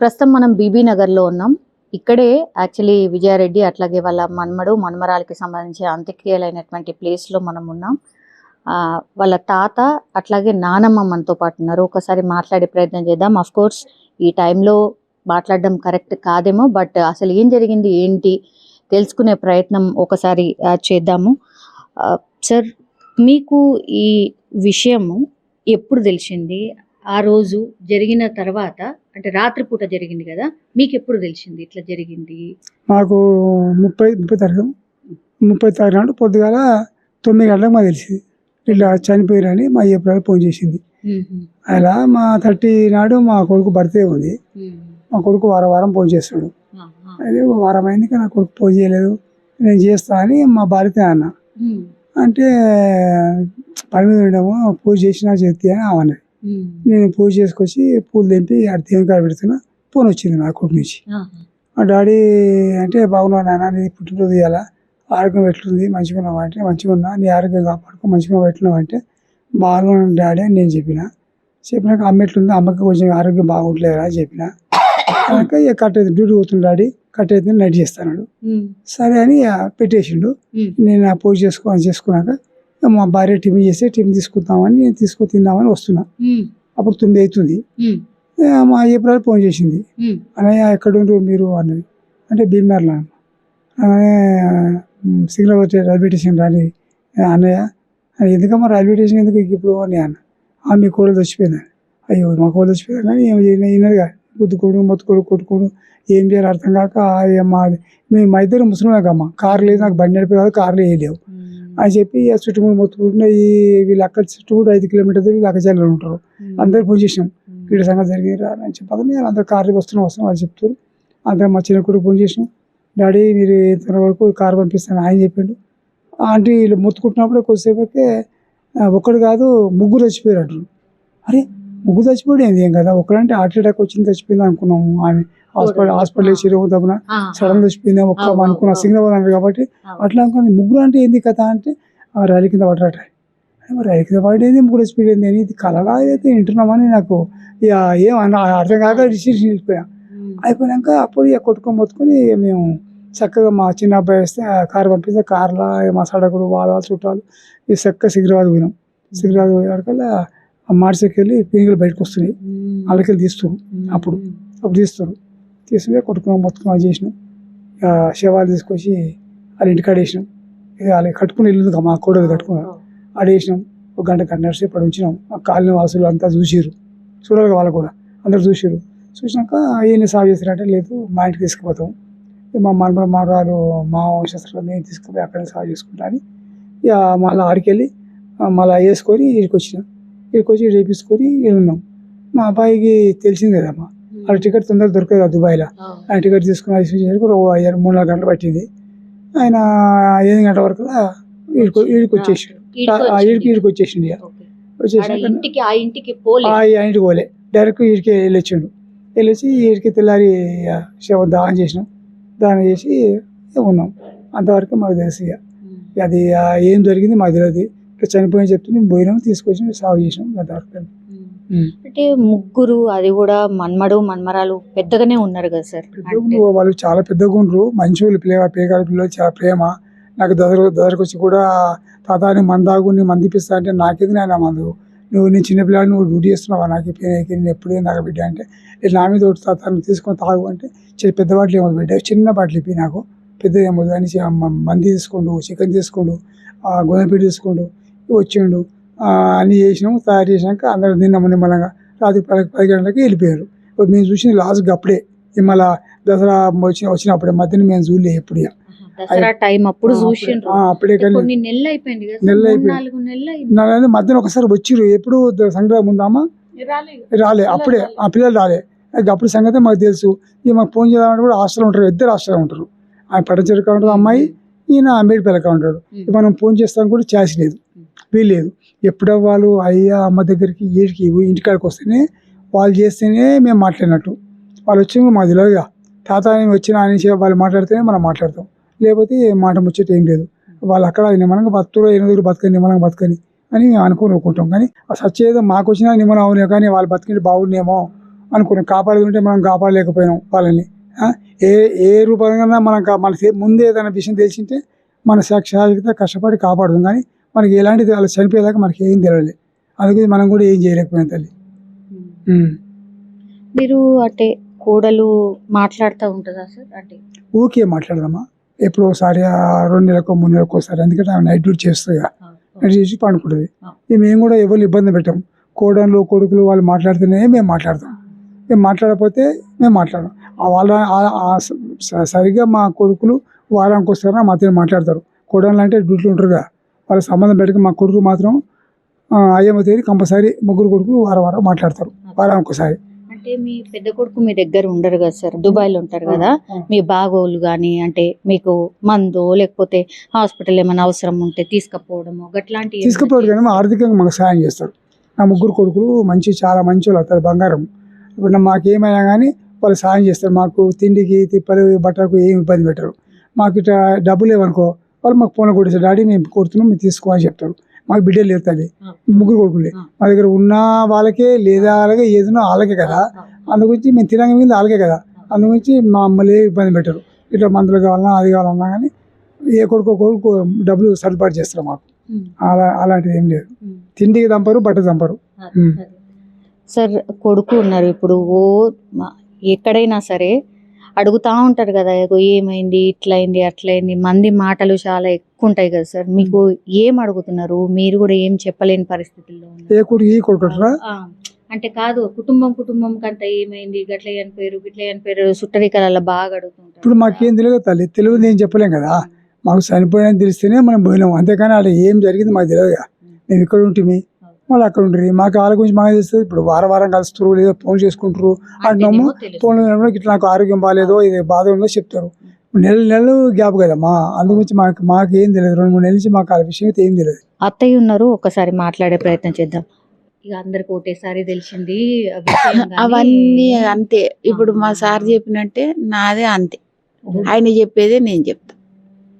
ప్రస్తుతం మనం బీబీ నగర్లో ఉన్నాం. ఇక్కడే యాక్చువల్లీ విజయారెడ్డి అట్లాగే వాళ్ళ మన్మడు మన్మరాలకి సంబంధించి అంత్యక్రియలైనటువంటి ప్లేస్లో మనం ఉన్నాం. వాళ్ళ తాత అట్లాగే నానమ్మ మనతో పాటు ఉన్నారు. ఒకసారి మాట్లాడే ప్రయత్నం చేద్దాం. అఫ్ కోర్స్ ఈ టైంలో మాట్లాడడం కరెక్ట్ కాదేమో బట్ అసలు ఏం జరిగింది ఏంటి తెలుసుకునే ప్రయత్నం ఒకసారి చేద్దాము. సార్ మీకు ఈ విషయము ఎప్పుడు తెలిసింది? ఆ రోజు జరిగిన తర్వాత అంటే రాత్రిపూట జరిగింది కదా మీకు ఎప్పుడు తెలిసింది ఇట్లా జరిగింది? మాకు ముప్పై ముప్పై తారీఖు ముప్పై తారీఖు నాడు పొద్దుగాల తొమ్మిది గంటలకు మాకు తెలిసింది. ఇట్లా చనిపోయారని మా ఏప్రిల్ ఫోన్ చేసింది. అలా మా థర్టీ నాడు మా కొడుకు బర్త్డే ఉంది. మా కొడుకు వారం వారం ఫోన్ చేస్తాడు. అదే వారం అయింది కానీ నా కొడుకు ఫోన్ చేయలేదు. నేను చేస్తా అని మా భార్యతో అన్న. అంటే పని మీద ఉండేమో పూజ చేసినా చేస్తే అని ఆమె నేను పూజ చేసుకొచ్చి పూలు తెంపి ఆడ దేవుని కాడ పెడుతున్నా ఫోన్ వచ్చింది నా కొడుకు నుంచి. మా డాడీ అంటే బాగున్నావు నాన్న నీ పుట్టినరోజు ఇవాళ ఆరోగ్యం ఎట్లుంది మంచిగా ఉన్నావా? అంటే మంచిగా ఉన్నా నీ ఆరోగ్యం కాపాడుకో మంచిగా ఎట్లున్నావు అంటే బాగున్నాను డాడీ? అని నేను చెప్పిన. చెప్పినాక అమ్మ ఎట్లుంది? అమ్మకి కొంచెం ఆరోగ్యం బాగుంటలేదా? అని చెప్పిన. కనుక ఇక కట్ అయితే డ్యూటీ పోతుంది డాడీ? కట్ అయితే నైట్ చేస్తాడు సరే అని పెట్టేసిండు. నేను ఆ పూజ చేసుకో చేసుకున్నాక మా భార్య టిఫిన్ చేస్తే టిఫిన్ తీసుకుందామని నేను తీసుకొని తిందామని వస్తున్నా. అప్పుడు తొమ్మిది అవుతుంది. మా ఏప్రిల్ ఫోన్ చేసింది. అన్నయ్య ఎక్కడ ఉండ్రు మీరు? అన్నది. అంటే భీమర్లా సిగ్నల్ వచ్చే రైల్వే స్టేషన్ రాని అన్నయ్య. "అది ఎందుకమ్మా రైల్వే స్టేషన్ ఎందుకు ఇప్పుడు అని అన్న? "ఆ, మీ కోడలు చచ్చిపోయింది అయ్యో మా కోడలు చచ్చిపోయింది కానీ ఏం చేయలే అయినదిగా గుద్దుకోడు మొత్తుకోడు కొట్టుకోడు. ఏం చేయాలి అర్థం కాక "ఆ, మా మేము మా ఇద్దరు ముసలినాకమ్మ కారు లేదు నాకు బండి నడిపే కాదు కార్లు వేయలేవు అని చెప్పి ఆ చుట్టుముడు మొత్తుకుంటున్న ఈ వీళ్ళ అక్క చుట్టుముడు ఐదు కిలోమీటర్లు వీళ్ళు అక్క చెల్లెలు ఉంటారు. అందరు ఫోన్ చేసినాం. వీడి సంగతి జరిగింది రా అని చెప్పాక నేను అందరు కార్లు వస్తున్నాం వస్తున్నాం అని చెప్తారు. అందరూ మా చిన్న కొడుకు ఫోన్ చేసినాం. డాడీ మీరు ఇంత వరకు కారు పంపిస్తాను ఆయన చెప్పిండు. ఆంటీ వీళ్ళు మొత్తుకుంటున్నప్పుడు కొద్దిసేపటికే "ఆ, ఒక్కడు కాదు ముగ్గురు చచ్చిపోయారు అంటారు. అరే ముగ్గురు చచ్చిపోయాడు ఏంది ఏం కదా? ఒక్కడంటే హార్ట్ అటాక్ వచ్చింది చచ్చిపోయింది అనుకున్నాము. ఆమె హాస్పిటల్ హాస్పిటల్ వేసి దబ్బున సడన్ చచ్చిపోయింది ఒక్క అనుకున్నా. సిగ్నల్ అన్నారు కాబట్టి అట్లా అనుకుని ముగ్గురు అంటే ఏంది కథ అంటే ఆ రైలు కింద పడరట రైలు కింద పడేది ముగ్గురు చచ్చిపోయింది. అని ఇది కలగా అయితే వింటున్నామని నాకు ఇక ఏం అర్థం కాక డిసిషన్ వెళ్ళిపోయా అయిపోయాక అప్పుడు ఇక కొట్టుకొని మొత్తుకొని మేము చక్కగా మా చిన్న అబ్బాయి వస్తే కారు పంపిస్తే కార్లో మా సడకుడు వాళ్ళ చుట్టాలు ఈ చక్కగా సికిరాబాద్ పోయినాం. సికిరాబాద్ పోయేవరకల్లా ఆ మార్చికి వెళ్ళి పీనుగులు బయటకు వస్తున్నాయి. వాళ్ళకెళ్ళి తీస్తారు అప్పుడు. అప్పుడు తీస్తారు తీసుకుని కొట్టుకున్నాం మొత్తం చేసినాం. ఇక శవాలు తీసుకొచ్చి వాళ్ళ ఇంటికాడ వేసినాం. ఇక వాళ్ళు కట్టుకుని ఇల్లు మా కోడలు కట్టుకున్నాం ఆడ వేసినాం. ఒక గంట గంట సేపు అక్కడ ఉంచినాం. ఆ కాలనీ వాసులు అంతా చూసిర్రు. చూడాలి వాళ్ళు కూడా. అందరు చూసిర్రు. చూసినాక ఈయన సాగు చేస్తారంటే లేదు మా ఇంటికి తీసుకుపోతాం. మా మన మనరాలు మా వంశస్థులు మేము తీసుకుపోయి అక్కడ సాగు చేసుకుంటా అని ఇక మళ్ళీ ఆడికి వెళ్ళి మళ్ళీ వేసుకొని ఇక్కడికి వచ్చినాం. ఇక్కడికి వచ్చి ఈడ ఉన్నాం. మా అబ్బాయికి తెలిసింది కదమ్మా ఆ టికెట్ తొందరగా దొరకదు కదా దుబాయ్లో. ఆయన టికెట్ తీసుకుని ఐసీసీ ఒక ఐదు మూడు నాలుగు గంటలు పట్టింది. ఆయన ఎనిమిది గంటల వరకు ఈడికి వచ్చేసాడు ఆ ఈడికి ఈడికి వచ్చేసిండు ఇక. వచ్చేసాక ఇంటికి ఆ ఇంటికి పోలే. ఆ ఆ డైరెక్ట్ ఈడికి వెళ్ళొచ్చిండు. వెళ్ళొచ్చి ఈడికి తెల్లారి ఆ, శవం దానం చేసినాం. దానం చేసి ఉన్నాం. అంతవరకు మాకు తెలుసు ఇక. అది ఆ, ఏం జరిగింది మాకు తెలియదు ఇక చనిపోయిన చెప్తే మేము పోయినాం తీసుకొచ్చి సాగు చేసినాం అంతవరకు ఉం. అంటే ముగ్గురు అది కూడా మన్మడు మన్మరాలు పెద్దగానే ఉన్నారు కదా సార్? వాళ్ళు చాలా పెద్ద గుండ్రు మంచి వాళ్ళు ప్రేమ పిల్లలు చాలా ప్రేమ. నాకు దగ్గర దగ్గరకు వచ్చి కూడా తాత నీ మందాగు నీ మందిపిస్తా అంటే నాకేది నాయన మందు. నువ్వు నీ చిన్నపిల్లాడు నువ్వు డ్యూటీ చేస్తున్నావా? నాకు పేరుకి నేను ఎప్పుడు నాకు బిడ్డ అంటే "ఇది నా మీద ఒకటి తాత నువ్వు తీసుకొని తాగు అంటే చిన్న పెద్ద బాటిల్ ఏమో బిడ్డ చిన్న బాటిల్ ఇప్పి నాకు. పెద్ద ఏమో అని మ- మంది తీసుకోండు చికెన్ తీసుకోండు గోధుమ పిండి తీసుకోండు వచ్చిండు. ఆ, అన్నీ చేసినాము తయారు చేసినాక అందరూ నిన్న నిమ్మలంగా. రాత్రి పది పది గంటలకి వెళ్ళిపోయారు. ఇప్పుడు మేము చూసింది లాస్ట్ అప్పుడే ఈ మళ్ళా దసరా వచ్చి వచ్చినప్పుడే మధ్యన మేము చూడలే ఎప్పుడు ఇక. దసరా టైం అప్పుడు కానీ కొన్ని నెలలు అయిపోయింది కదా నెలలు మూడు అయిపోయింది. నాలుగు నెలలు అయింది. నా మధ్యన ఒకసారి వచ్చిర్రు. ఎప్పుడు సంక్రాంతి ముందామా రాలే అప్పుడే. ఆ పిల్లలు రాలే. అప్పుడు సంగతి మాకు తెలుసు. ఇక మాకు ఫోన్ చేయాలంటే కూడా హాస్టల్ ఉంటారు ఇద్దరు హాస్టల్ ఉంటారు. ఆయన పట్టచెరుకు ఉంటుంది అమ్మాయి ఈయన మేడిపల్లెక ఉంటాడు. మనం ఫోన్ చేస్తాం కూడా ఛాన్స్ లేదు. వీల్లేదు ఎప్పుడో వాళ్ళు అయ్యా అమ్మ దగ్గరికి ఏడికి ఇంటికాడికి వస్తేనే వాళ్ళు చేస్తేనే మేము మాట్లాడినట్టు. వాళ్ళు వచ్చి మాకు తెలియదుగా తాత నేను వచ్చిన అనేసి వాళ్ళు మాట్లాడితేనే మనం మాట్లాడతాం. లేకపోతే మాట ముచ్చట ఏం లేదు. వాళ్ళు అక్కడ నిమ్మలంగా బతుకులో ఎనిమిది బతకని నిమ్మలంగా బతకని అని మేము అనుకుని ఊరుకుంటాం. కానీ ఆ సచ్చేదో మాకు వచ్చినా నిమ్మలం అవునే కానీ వాళ్ళు బతికింటే బాగుండేమో అనుకున్నాం. కాపాడేది ఉంటే మనం కాపాడలేకపోయినాం వాళ్ళని. ఏ ఏ రూపంగా మనం మన ముందే ఏదైనా విషయం తెలిసింటే మన సాక్షాత్గా కష్టపడి కాపాడుతుంది కానీ మనకి ఎలాంటిది వాళ్ళు చనిపోయేదాకా మనకి ఏం తెలియలేదు అందుకే మనం కూడా ఏం చేయలేకపోయాం తల్లి. మీరు అంటే కోడలు మాట్లాడుతూ ఉంటుందా సార్? అంటే ఊకే మాట్లాడదామా ఎప్పుడు ఒకసారి రెండు నెలలకు మూడు నెలలకు ఒకసారి. ఎందుకంటే ఆమె నైట్ డ్యూటీ చేస్తుంది. నైట్ చేసి పండుకుంటుంది. మేము కూడా ఎవరు ఇబ్బంది పెట్టాం. కోడళ్ళు కొడుకులు వాళ్ళు మాట్లాడితేనే మేము మాట్లాడతాం. మేము మాట్లాడకపోతే మేము మాట్లాడడం వాళ్ళ సరిగ్గా మా కొడుకులు వారానికి వస్తారా మాతో మాట్లాడతారు. కోడళ్ళు అంటే డ్యూటీలు ఉంటారు కదా. వాళ్ళ సంబంధం పెట్టుకు మా కొడుకు మాత్రం అయ్యమ్మ తేదీ కంపల్సరీ ముగ్గురు కొడుకులు వారం వారం మాట్లాడతారు. వారానికి ఒకసారి. అంటే మీ పెద్ద కొడుకు మీ దగ్గర ఉండరు కదా సార్? దుబాయ్లో ఉంటారు కదా? మీ బాగోలు కానీ అంటే మీకు మందు లేకపోతే హాస్పిటల్ ఏమైనా అవసరం ఉంటే తీసుకుపోవడము గట్లాంటి తీసుకుపోయాడు కానీ మా ఆర్థికంగా మాకు సాయం చేస్తారు. నా ముగ్గురు కొడుకులు మంచి చాలా మంచి వాళ్ళు బంగారం. ఇప్పుడు మాకేమైనా కానీ వాళ్ళు సాయం చేస్తారు. మాకు తిండికి తిప్పలు బట్టలకు ఏం ఇబ్బంది పెట్టరు. మాకు ఇట్లా డబ్బులు లేవనుకో వాళ్ళు మాకు ఫోన్లో కొట్టేస్తారు డాడీ మేము కొడుతున్నాం మీరు తీసుకో అని చెప్తారు. మాకు బిడ్డలు లేరు తల్లి ముగ్గురు కొడుకులే. మా దగ్గర ఉన్న వాళ్ళకే లేదా వాళ్ళకే ఏదైనా వాళ్ళకే కదా. అందు గురించి మేము తినగా మీద వాళ్ళకే కదా. అందు గురించి మమ్మల్ని ఏ ఇబ్బంది పెట్టరు. ఇట్లా మందులు కావాలన్నా అది కావాలన్నా కానీ ఏ కొడుకో కొడుకు డబ్బులు సర్దుబాటు చేస్తారు మాకు. అలా అలాంటిది ఏం లేదు. తిండికి దంపరు బట్ట దంపరు. సార్ కొడుకు ఉన్నారు ఇప్పుడు. ఓ ఎక్కడైనా సరే అడుగుతా ఉంటారు కదా "ఇగో ఏమైంది? ఇట్లయింది అట్లయింది మంది మాటలు చాలా ఎక్కువ ఉంటాయి కదా సార్. మీకు ఏం అడుగుతున్నారు? మీరు కూడా ఏం చెప్పలేని పరిస్థితుల్లో ఉన్నారు? ఆ, అంటే కాదు కుటుంబం కుటుంబం కంటే ఏమైంది? గట్ల చనిపోయారు గిట్ల చనిపోయారు సుట్టరికలలో బాగా అడుగుతుంటారు ఇప్పుడు మాకేం తెలియదు తల్లి. తెలియదు ఏం చెప్పలేం కదా. మాకు చనిపోయాడని తెలిస్తేనే మనం పోయినాం. అంతేకాని అక్కడ ఏం జరిగింది మాకు తెలియదు కదా మేము ఇక్కడ ఉంటుంది వాళ్ళు అక్కడ ఉంటుంది మాకు వాళ్ళ గురించి మాకు తెలుస్తుంది? ఇప్పుడు వారం వారం కలుస్తారు లేదా ఫోన్ చేసుకుంటారు అంటున్నాము. ఫోన్ ఇట్లా నాకు ఆరోగ్యం బాగాలేదో ఇది బాధ ఉందో చెప్తారు. నెల నెలలు గ్యాప్ కదా మా అందు గురించి మాకు మాకు ఏం తెలియదు. రెండు మూడు నెలల నుంచి మాకు ఆ విషయం అయితే ఏం తెలియదు. అత్తయ్య ఉన్నారు ఒకసారి మాట్లాడే ప్రయత్నం చేద్దాం. ఇక అందరికి ఒకటేసారి తెలిసింది ఆ విషయం గానీ- అవన్నీ అంతే. ఇప్పుడు మా సార్ చెప్పినట్టే నాదే అంతే. ఆయన చెప్పేదే నేను చెప్తా.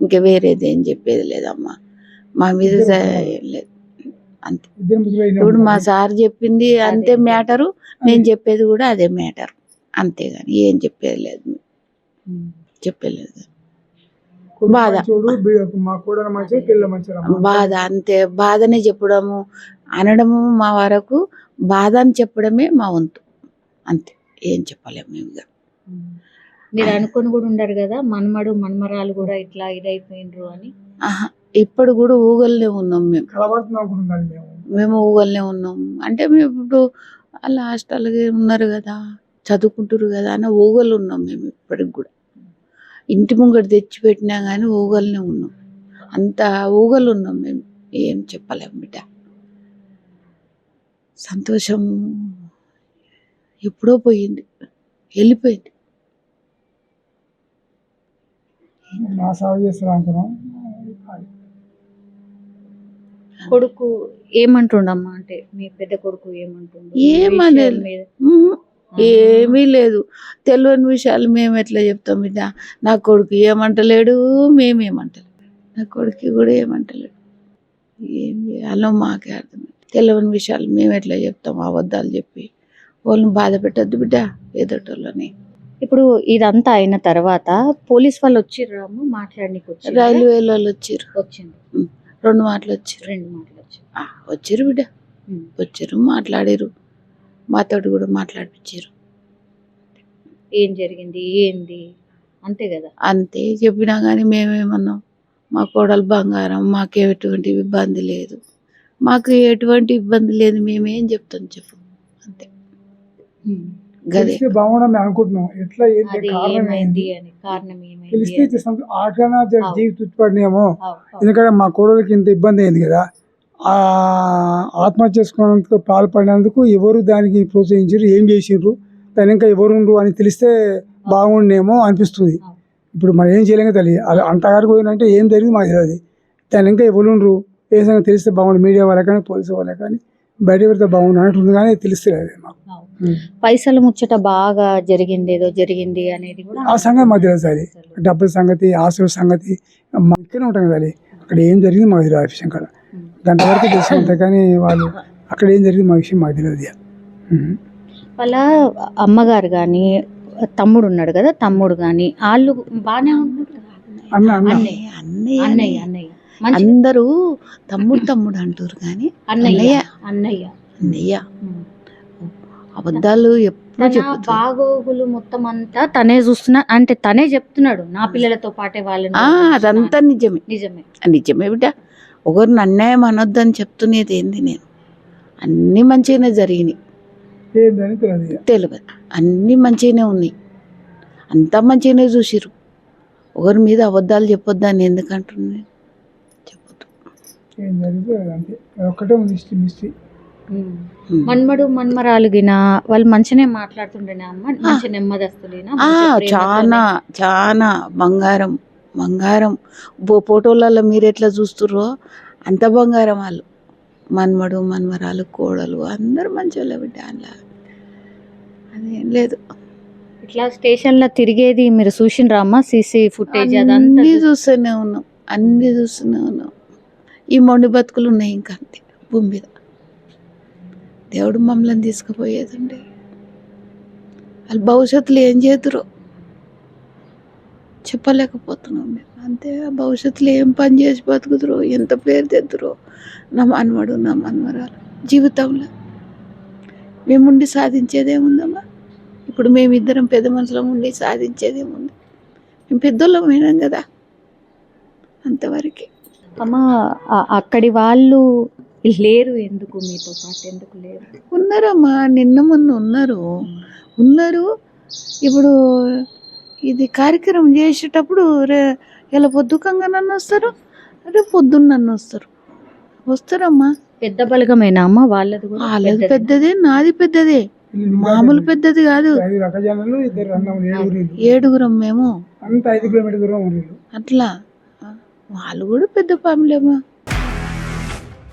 ఇంకా వేరేది ఏం చెప్పేది లేదమ్మా. మా మీద లేదు. అంతే. ఇప్పుడు మా. సార్ చెప్పింది అంతే మ్యాటరు నేను చెప్పేది కూడా అదే మ్యాటర్. అంతేగాని ఏం చెప్పేది లేదు. చెప్పలేదు బాధ. బాధ అంతే. బాధనే చెప్పడము అనడము మా వరకు బాధ అని చెప్పడమే మా వంతు. అంతే. ఏం చెప్పలేము మేము. మీరు అనుకొని కూడా ఉండరు కదా మనమడు మనమరాలు కూడా ఇట్లా ఇదైపోయినరు అని. ఆహా, ఇప్పుడు కూడా ఊగల్నే ఉన్నాం మేము. మేము. ఊగల్నే ఉన్నాం. అంటే మేము ఇప్పుడు అలా హాస్టల్గా ఉన్నారు కదా చదువుకుంటారు కదా అని ఊగలు ఉన్నాం మేము ఇప్పటికి కూడా. ఇంటి ముంగట తెచ్చి పెట్టినా కానీ ఊగల్నే ఉన్నాం. అంత ఊగలు ఉన్నాం మేము. ఏం చెప్పలేం బిడ్డ. సంతోషం ఎప్పుడో పోయింది. వెళ్ళిపోయింది. నా సాగు చేస్తాను అనుకున్నాం. కొడుకు ఏమంటుండమ్మా అంటే మీ పెద్ద కొడుకు ఏమంటుండు? ఉహు. ఏమీ లేదు. తెలియని విషయాలు మేము ఎట్లా చెప్తాం బిడ్డ? నా కొడుకు ఏమంటలేడు మేమేమంటలేడు నా కొడుకు కూడా ఏమంటలేడు. ఏం చేయాలో మాకే అర్థం. తెలియని విషయాలు మేము ఎట్లా చెప్తాం? అబద్ధాలు చెప్పి. వాళ్ళని బాధ పెట్టద్దు బిడ్డ ఎదుటోళ్ళని. ఇప్పుడు ఇదంతా అయిన తర్వాత పోలీస్ వాళ్ళు వచ్చిర్రా మాట్లాడనీకి రైల్వేలో వాళ్ళు వచ్చిర్రు. వచ్చింది రెండు మాటలు వచ్చిర్రు రెండు మాటలు వచ్చి ఆ, వచ్చిర్రు బిడ్డ. వచ్చిర్రు మాట్లాడిరు. మాతోటి కూడా మాట్లాడిపించారు ఏం జరిగింది? ఏంది? అంతే కదా? అంతే చెప్పినా కానీ మేమేమన్నాం మా కోడలు బంగారం మాకు ఎటువంటి ఇబ్బంది లేదు. మాకు ఎటువంటి ఇబ్బంది లేదు మేమేం చెప్తాం చెప్పు. అంతే. తెలిస్తే బాగుండని అనుకుంటున్నాం. ఎట్లా ఏంటి కారణం ఏంటి? తెలిస్తే ఆటనా. జీవి తుచ్చిపడినేమో. ఎందుకంటే మా కోడలికి ఇంత ఇబ్బంది అయింది కదా. ఆ ఆత్మహత్య చేసుకున్నందుకు పాల్పడినందుకు ఎవరు దానికి ప్రోత్సహించారు ఏం చేసిండ్రు దాని ఇంకా ఎవరు ఉండ్రు అని తెలిస్తే బాగుండేమో అనిపిస్తుంది. ఇప్పుడు మనం ఏం చేయలేక తెలియదు అలా అంతవరకు పోయినంటే ఏం జరిగింది మాకు తెలియదు దాని ఇంకా ఎవరు ఉండ్రు ఏ సంగతి తెలిస్తే బాగుండు మీడియా వాళ్ళకి కానీ పోలీసు వాళ్ళకి కానీ బయట పెడితే బాగుండు అన్నట్టుంది కానీ తెలిస్తలేదు మాకు. పైసల ముచ్చట బాగా జరిగింది ఏదో జరిగింది అనేది కూడా ఆ సంగతి మాకు తెలుసు అది డబ్బుల సంగతి ఆస్తుల సంగతి ఇక్కడే ఉంటాం కదా అక్కడ ఏం జరిగింది మాకు తెలియదు ఆ విషయం కాడ. గంట వరకు తెలుసు అంతే కానీ వాళ్ళు అక్కడ ఏం జరిగింది మా విషయం మాకు తెలియదు. వాళ్ళ అమ్మగారు కానీ తమ్ముడు ఉన్నాడు కదా తమ్ముడు కానీ వాళ్ళు బాగానే ఉన్నారు కదా? అన్న అన్న. అన్నయ్య. అన్నయ్య అన్నయ్య అందరూ తమ్ముడు తమ్ముడు అంటారు కానీ అన్నయ్య అన్నయ్య. అన్నయ్య. అబద్ధాలు ఎప్పుడు బాగోగులు మొత్తం అంతా తనే చూస్తున్నా అంటే తనే చెప్తున్నాడు నా పిల్లలతో పాటే వాళ్ళని ఆ, అదంతా నిజమే. నిజమే. నిజమే బిడ్డ. ఒకరిని అన్యాయం అనొద్దని చెప్తున్నది ఏంది నేను? అన్నీ మంచిగానే జరిగినాయి. తెలియదు. అన్నీ మంచిగానే ఉన్నాయి. అంతా మంచిగానే చూసిరు ఒకరి మీద అబద్ధాలు చెప్పొద్దని ఎందుకు అంటున్నాను చెప్పొద్దు. ఒక్కటే ఉంది. ఉమ్. మన్మడు మన్మరాలుగిన వాళ్ళు మంచిగానే మాట్లాడుతుండేనా అమ్మ? మంచి నెమ్మదస్తులేనా? ఆ, మంచి ప్రేమతోనే? చాలా చాలా బంగారం బంగారం. ఫోటోలలో మీరు ఎట్లా చూస్తుర్రో అంత బంగారం వాళ్ళు. మన్మడు మన్మరాలు కోడలు అందరూ మంచోళ్ళే బిడ్డ అలా. అదేం లేదు. ఇట్లా స్టేషన్లో తిరిగేది మీరు చూసిండ్రా అమ్మ? సీసీ ఫుటేజ్ అదంతా అన్నీ చూస్తూనే ఉన్నాం. అన్నీ చూస్తూనే ఉన్నాం. ఈ మొండి బతుకులు ఉన్నాయి ఇంకా అంతే భూమి మీద. దేవుడు మమ్మల్ని తీసుకుపోయేదండి. వాళ్ళు భవిష్యత్తులో ఏం చేతురో చెప్పలేకపోతున్నాం మేము. అంతే భవిష్యత్తులో ఏం పని చేసి బతుకుతురు ఎంత పేరు తెద్దురో నా మనవడు నా మనవరాలు జీవితంలో మేముండి సాధించేదేముందమ్మా ఇప్పుడు మేమిద్దరం పెద్ద మనుషులం ఉండి సాధించేదేముంది మేము పెద్దోళ్ళం వినాం కదా అంతవరకే. అమ్మ అక్కడి వాళ్ళు లేరు ఎందుకు మీతో పాటు? ఎందుకు లేరు? ఉన్నారమ్మా నిన్న మొన్న ఉన్నారు. ఉన్నారు. ఇప్పుడు ఇది కార్యక్రమం చేసేటప్పుడు రే ఇలా పొద్దుకంగా నన్ను వస్తారు రేపు పొద్దున్న నన్ను వస్తారు. వస్తారమ్మా. పెద్ద బలగమేనా అమ్మ? వాళ్ళది కూడా వాళ్ళది? పెద్దదే. నాది పెద్దదే. మామూలు పెద్దది కాదు. ఏడుగురు మేము. అట్లా. వాళ్ళు కూడా పెద్ద ఫ్యామిలీమా